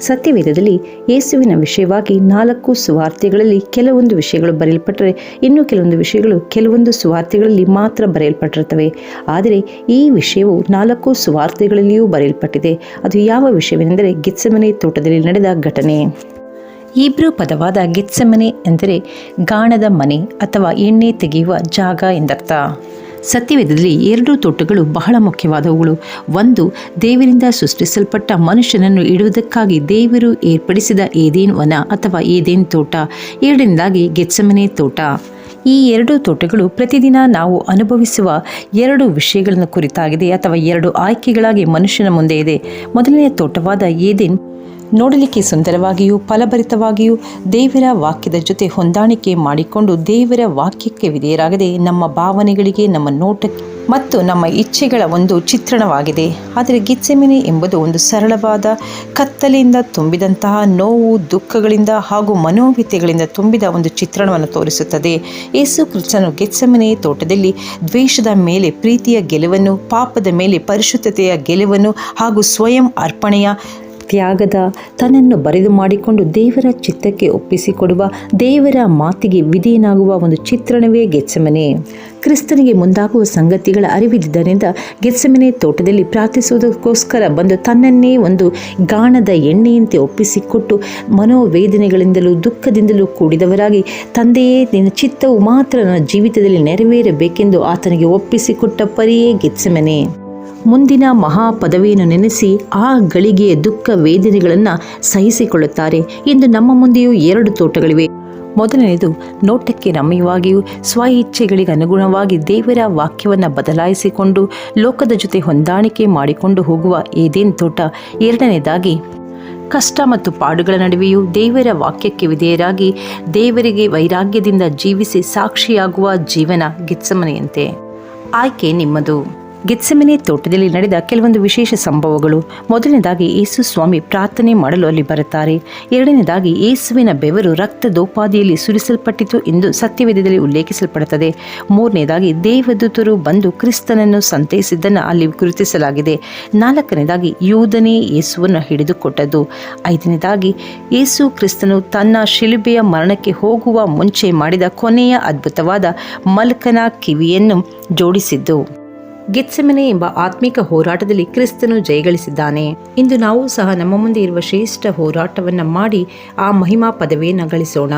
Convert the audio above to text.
ಸತ್ಯವೇದದಲ್ಲಿ ಯೇಸುವಿನ ವಿಷಯವಾಗಿ ನಾಲ್ಕು ಸುವಾರ್ತೆಗಳಲ್ಲಿ ಕೆಲವೊಂದು ವಿಷಯಗಳು ಬರೆಯಲ್ಪಟ್ಟರೆ, ಇನ್ನು ಕೆಲವೊಂದು ವಿಷಯಗಳು ಕೆಲವೊಂದು ಸುವಾರ್ತೆಗಳಲ್ಲಿ ಮಾತ್ರ ಬರೆಯಲ್ಪಟ್ಟಿರುತ್ತವೆ. ಆದರೆ ಈ ವಿಷಯವು ನಾಲ್ಕು ಸುವಾರ್ತೆಗಳಲ್ಲಿಯೂ ಬರೆಯಲ್ಪಟ್ಟಿದೆ. ಅದು ಯಾವ ವಿಷಯವೆಂದರೆ ಗಿತ್ಸಮನೆ ತೋಟದಲ್ಲಿ ನಡೆದ ಘಟನೆ. ಈಬ್ರೂ ಪದವಾದ ಗಿತ್ಸಮನೆ ಎಂದರೆ ಗಾಣದ ಮನೆ ಅಥವಾ ಎಣ್ಣೆ ತೆಗೆಯುವ ಜಾಗ ಎಂದರ್ಥ. ಸತ್ಯವೇದದಲ್ಲಿ ಎರಡು ತೋಟಗಳು ಬಹಳ ಮುಖ್ಯವಾದವುಗಳು. ಒಂದು, ದೇವರಿಂದ ಸೃಷ್ಟಿಸಲ್ಪಟ್ಟ ಮನುಷ್ಯನನ್ನು ಇಡುವುದಕ್ಕಾಗಿ ದೇವರು ಏರ್ಪಡಿಸಿದ ಏದೇನ್ ವನ ಅಥವಾ ಏದೇನ್ ತೋಟ? ಎರಡನೇದಾಗಿ ಗೆಚ್ಚಮನೆ ತೋಟ. ಈ ಎರಡು ತೋಟಗಳು ಪ್ರತಿದಿನ ನಾವು ಅನುಭವಿಸುವ ಎರಡು ವಿಷಯಗಳನ್ನು ಕುರಿತಾಗಿದೆ ಅಥವಾ ಎರಡು ಆಯ್ಕೆಗಳಾಗಿ ಮನುಷ್ಯನ ಮುಂದೆ ಇದೆ. ಮೊದಲನೆಯ ತೋಟವಾದ ಏದೇನ್ ನೋಡಲಿಕ್ಕೆ ಸುಂದರವಾಗಿಯೂ, ಫಲಭರಿತವಾಗಿಯೂ ದೇವರ ವಾಕ್ಯದ ಜೊತೆ ಹೊಂದಾಣಿಕೆ ಮಾಡಿಕೊಂಡು ದೇವರ ವಾಕ್ಯಕ್ಕೆ ವಿಧೇಯರಾಗದೆ ನಮ್ಮ ಭಾವನೆಗಳಿಗೆ, ನಮ್ಮ ನೋಟಕ್ಕೆ ಮತ್ತು ನಮ್ಮ ಇಚ್ಛೆಗಳ ಒಂದು ಚಿತ್ರಣವಾಗಿದೆ. ಆದರೆ ಗಿಚ್ಚೆಮಿನಿ ಎಂಬುದು ಒಂದು ಸರಳವಾದ ಕತ್ತಲೆಯಿಂದ ತುಂಬಿದಂತಹ ನೋವು, ದುಃಖಗಳಿಂದ ಹಾಗೂ ಮನೋವ್ಯತೆಗಳಿಂದ ತುಂಬಿದ ಒಂದು ಚಿತ್ರಣವನ್ನು ತೋರಿಸುತ್ತದೆ. ಯೇಸು ಕ್ರಿಸ್ತನು ಗೆಚ್ಚೆಮಿನಿ ತೋಟದಲ್ಲಿ ದ್ವೇಷದ ಮೇಲೆ, ಪ್ರೀತಿಯ ಗೆಲುವನ್ನು, ಪಾಪದ ಮೇಲೆ, ಪರಿಶುದ್ಧತೆಯ ಗೆಲುವನ್ನು ಹಾಗೂ ಸ್ವಯಂ ಅರ್ಪಣೆಯ ತ್ಯಾಗದ ತನ್ನನ್ನು ಬರೆದು ಮಾಡಿಕೊಂಡು ದೇವರ ಚಿತ್ತಕ್ಕೆ ಒಪ್ಪಿಸಿಕೊಡುವ ದೇವರ ಮಾತಿಗೆ ವಿಧೇಯನಾಗುವ ಒಂದು ಚಿತ್ರಣವೇ ಗೆಚ್ಚಮನೆ ಕ್ರಿಸ್ತನಿಗೆ ಮುಂದಾಗುವ ಸಂಗತಿಗಳ ಅರಿವಿದ್ದರಿಂದ ಗೆತ್ಸಮನೆ ತೋಟದಲ್ಲಿ ಪ್ರಾರ್ಥಿಸುವುದಕ್ಕೋಸ್ಕರ ಬಂದು ತನ್ನನ್ನೇ ಒಂದು ಗಾಣದ ಎಣ್ಣೆಯಂತೆ ಒಪ್ಪಿಸಿಕೊಟ್ಟು ಮನೋವೇದನೆಗಳಿಂದಲೂ ದುಃಖದಿಂದಲೂ ಕೂಡಿದವರಾಗಿ ತಂದೆಯೇ ನಿನ್ನ ಚಿತ್ತವು ಮಾತ್ರ ನನ್ನ ಜೀವಿತದಲ್ಲಿ ನೆರವೇರಬೇಕೆಂದು ಆತನಿಗೆ ಒಪ್ಪಿಸಿಕೊಟ್ಟ ಪರಿಯೇ ಗೆತ್ಸಮನೆ. ಮುಂದಿನ ಮಹಾ ಪದವಿಯನ್ನು ನೆನೆಸಿ ಆ ಗಳಿಗೆಯ ದುಃಖ ವೇದನೆಗಳನ್ನು ಸಹಿಸಿಕೊಳ್ಳುತ್ತಾರೆ ಇಂದು ನಮ್ಮ ಮುಂದೆಯೂ ಎರಡು ತೋಟಗಳಿವೆ. ಮೊದಲನೆಯದು, ನೋಟಕ್ಕೆ ರಮ್ಯವಾಗಿಯೂ ಸ್ವ ಇಚ್ಛೆಗಳಿಗೆ ಅನುಗುಣವಾಗಿ ದೇವರ ವಾಕ್ಯವನ್ನು ಬದಲಾಯಿಸಿಕೊಂಡು ಲೋಕದ ಜೊತೆ ಹೊಂದಾಣಿಕೆ ಮಾಡಿಕೊಂಡು ಹೋಗುವ ಏದೇನ್ ತೋಟ? ಎರಡನೇದಾಗಿ ಕಷ್ಟ ಮತ್ತು ಪಾಡುಗಳ ನಡುವೆಯೂ ದೇವರ ವಾಕ್ಯಕ್ಕೆ ವಿಧೇಯರಾಗಿ ದೇವರಿಗೆ ವೈರಾಗ್ಯದಿಂದ ಜೀವಿಸಿ ಸಾಕ್ಷಿಯಾಗುವ ಜೀವನ ಗಿತ್ಸಮನೆಯಂತೆ. ಆಯ್ಕೆ ನಿಮ್ಮದು. ಗೆತ್ಸೆಮನೆ ತೋಟದಲ್ಲಿ ನಡೆದ ಕೆಲವೊಂದು ವಿಶೇಷ ಸಂಭವಗಳು. ಮೊದಲನೇದಾಗಿ ಯೇಸು ಸ್ವಾಮಿ ಪ್ರಾರ್ಥನೆ ಮಾಡಲು ಅಲ್ಲಿ ಬರುತ್ತಾರೆ. ಎರಡನೇದಾಗಿ ಯೇಸುವಿನ ಬೆವರು ರಕ್ತದೋಪಾದಿಯಲ್ಲಿ ಸುರಿಸಲ್ಪಟ್ಟಿತು ಎಂದು ಸತ್ಯವೇದದಲ್ಲಿ ಉಲ್ಲೇಖಿಸಲ್ಪಡುತ್ತದೆ. ಮೂರನೇದಾಗಿ ದೇವದೂತರು ಬಂದು ಕ್ರಿಸ್ತನನ್ನು ಸಂತೈಸಿದ್ದನ್ನು ಅಲ್ಲಿ ಗುರುತಿಸಲಾಗಿದೆ. ನಾಲ್ಕನೇದಾಗಿ ಯೂದನೇ ಯೇಸುವನ್ನು ಹಿಡಿದುಕೊಟ್ಟದ್ದು. ಐದನೇದಾಗಿ ಯೇಸು ಕ್ರಿಸ್ತನು ತನ್ನ ಶಿಲುಬೆಯ ಮರಣಕ್ಕೆ ಹೋಗುವ ಮುಂಚೆ ಮಾಡಿದ ಕೊನೆಯ ಅದ್ಭುತವಾದ ಮಲ್ಕನ ಕಿವಿಯನ್ನು ಜೋಡಿಸಿದ್ದು. ಗೆತ್ಸೆಮನೆ ಎಂಬ ಆತ್ಮಿಕ ಹೋರಾಟದಲ್ಲಿ ಕ್ರಿಸ್ತನು ಜಯಗಳಿಸಿದ್ದಾನೆ. ಇಂದು ನಾವು ಸಹ ನಮ್ಮ ಮುಂದೆ ಇರುವ ಶ್ರೇಷ್ಠ ಹೋರಾಟವನ್ನು ಮಾಡಿ ಆ ಮಹಿಮಾ ಪದವಿಯನ್ನು ಗಳಿಸೋಣ.